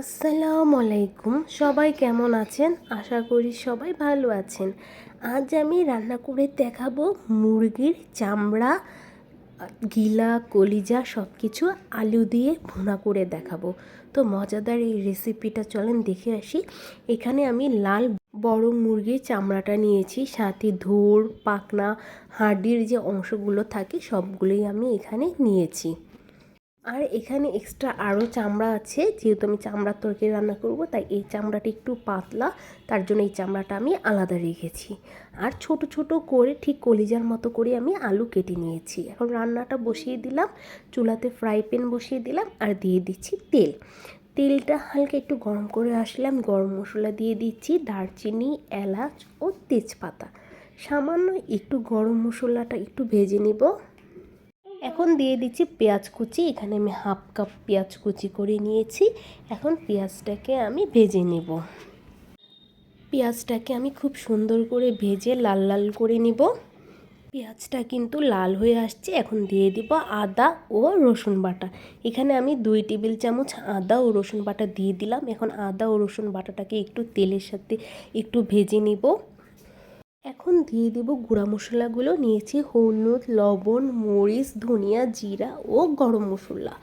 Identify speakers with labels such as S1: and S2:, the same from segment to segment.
S1: আসসালামু আলাইকুম। সবাই কেমন আছেন? আশা করি সবাই ভালো আছেন। আজ আমি রান্না করে দেখাবো মুরগির চামড়া, গিলা, কলিজা সব কিছু আলু দিয়ে ভুনা করে দেখাবো। তো মজাদার এই রেসিপিটা চলেন দেখে আসি। এখানে আমি লাল বড় মুরগির চামড়াটা নিয়েছি। সাথে ধোর, পাকনা, হাড়ির যে অংশগুলো থাকে সবগুলোই আমি এখানে নিয়েছি। আর এখানে এক্সট্রা আরও চামড়া আছে, যেহেতু আমি চামড়ার তরকারি রান্না করব, তাই এই চামড়াটা একটু পাতলা, তার জন্য এই চামড়াটা আমি আলাদা রেখেছি। আর ছোট ছোট করে ঠিক কলিজার মতো করে আমি আলু কেটে নিয়েছি। এখন রান্নাটা বসিয়ে দিলাম, চুলাতে ফ্রাই প্যান বসিয়ে দিলাম, আর দিয়ে দিচ্ছি তেল। তেলটা হালকা একটু গরম করে আসলাম, গরম মশলা দিয়ে দিচ্ছি, দারচিনি, এলাচ ও তেজপাতা। সামান্য একটু গরম মশলাটা একটু ভেজে নিব। এখন দিয়ে দিচ্ছি পেঁয়াজ কুচি। এখানে আমি হাফ কাপ পেঁয়াজ কুচি করে নিয়েছি। এখন পেঁয়াজটাকে আমি ভেজে নেব। পেঁয়াজটাকে আমি খুব সুন্দর করে ভেজে লাল লাল করে নিব। পেঁয়াজটা কিন্তু লাল হয়ে আসছে। এখন দিয়ে দিব আদা ও রসুন বাটা। এখানে আমি দুই টেবিল চামচ আদা ও রসুন বাটা দিয়ে দিলাম। এখন আদা ও রসুন বাটাটাকে একটু তেলের সাথে একটু ভেজে নিব। এখন দিয়ে দেব গুঁড়া মশলাগুলো, নিয়েছি হলুদ, লবণ, মরিচ, ধনিয়া, জিরা ও গরম মশলা।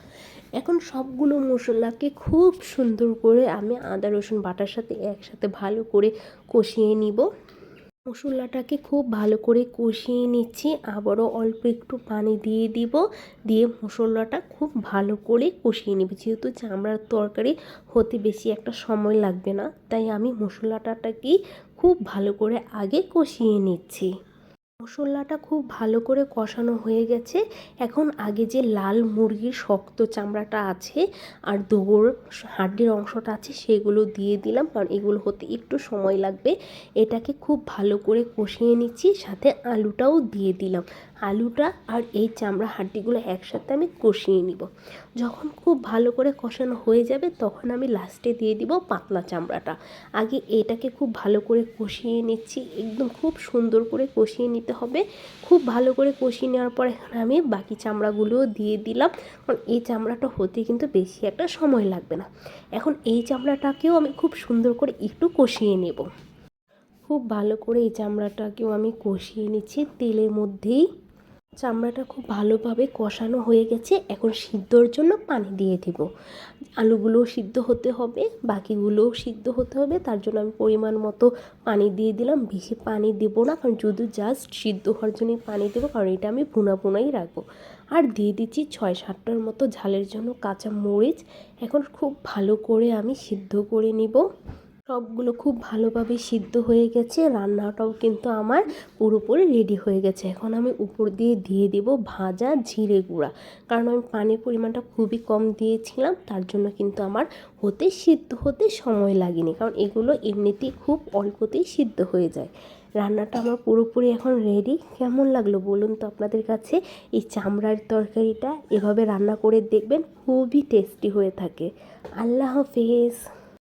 S1: এখন সবগুলো মশলাকে খুব সুন্দর করে আমি আদা, রসুন, বাটার সাথে একসাথে ভালো করে কষিয়ে নিব। মশলাটাকে খুব ভালো করে কষিয়ে নিচ্ছি। আবারও অল্প একটু পানি দিয়ে দিব। দিয়ে মশলাটা খুব ভালো করে কষিয়ে নিব। যেহেতু চামড়ার তরকারি হতে বেশি একটা সময় লাগবে না, তাই আমি মশলাটাটাকেই খুব ভালো করে আগে কষিয়ে নিচ্ছি। মশলাটা খুব ভালো করে কষানো হয়ে গেছে। এখন আগে যে লাল মুরগির শক্ত চামড়াটা আছে আর দৌড় হাড্ডির অংশটা আছে সেগুলো দিয়ে দিলাম, কারণ এগুলো হতে একটু সময় লাগবে। এটাকে খুব ভালো করে কষিয়ে নিচ্ছি, সাথে আলুটাও দিয়ে দিলাম। আলুটা আর এই চামড়া হাড্ডিগুলো একসাথে আমি কষিয়ে নিব। যখন খুব ভালো করে কষানো হয়ে যাবে তখন আমি লাস্টে দিয়ে দিব পাতলা চামড়াটা। আগে এটাকে খুব ভালো করে কষিয়ে নিচ্ছি, একদম খুব সুন্দর করে কষিয়ে নিতে হবে। খুব ভালো করে কষিয়ে নেওয়ার পর এখানে আমি বাকি চামড়াগুলোও দিয়ে দিলাম, কারণ এই চামড়াটা হতে কিন্তু বেশি একটা সময় লাগবে না। এখন এই চামড়াটাকেও আমি খুব সুন্দর করে একটু কষিয়ে নেব। খুব ভালো করে এই চামড়াটাকেও আমি কষিয়ে নিচ্ছি, তেলের মধ্যেই। চামড়াটা খুব ভালোভাবে কষানো হয়ে গেছে। এখন সিদ্ধর জন্য পানি দিয়ে দেব। আলুগুলোও সিদ্ধ হতে হবে, বাকিগুলোও সিদ্ধ হতে হবে। তার জন্য আমি পরিমাণ মতো পানি দিয়ে দিলাম। বেশি পানি দেব না, কারণ শুধু জাস্ট সিদ্ধ হওয়ার জন্যই পানি দেবো, কারণ এটা আমি ভুনা ভুনাই রাখব। আর দিয়ে দিচ্ছি ছয় সাতটার মতো ঝালের জন্য কাঁচা মরিচ। এখন খুব ভালো করে আমি সিদ্ধ করে নিব। সবগুলো খুব ভালোভাবে সিদ্ধ হয়ে গেছে। রান্নাটাও কিন্তু আমার পুরোপুরি রেডি হয়ে গেছে। এখন আমি উপর দিয়ে দিয়ে দিব ভাজা জিরে গুঁড়া। কারণ আমি পানির পরিমাণটা খুবই কম দিয়েছিলাম, তার জন্য কিন্তু আমার হতে সিদ্ধ হতে সময় লাগেনি। কারণ এগুলো এমনিতেই খুব অল্পতেই সিদ্ধ হয়ে যায়। রান্নাটা আমার পুরোপুরি এখন রেডি কেমন লাগল বলুন তো আপনাদের কাছে? এই চামড়ার তরকারিটা এভাবে রান্না করে দেখবেন, খুবই টেস্টি হয়ে থাকে। আল্লাহ হাফেজ।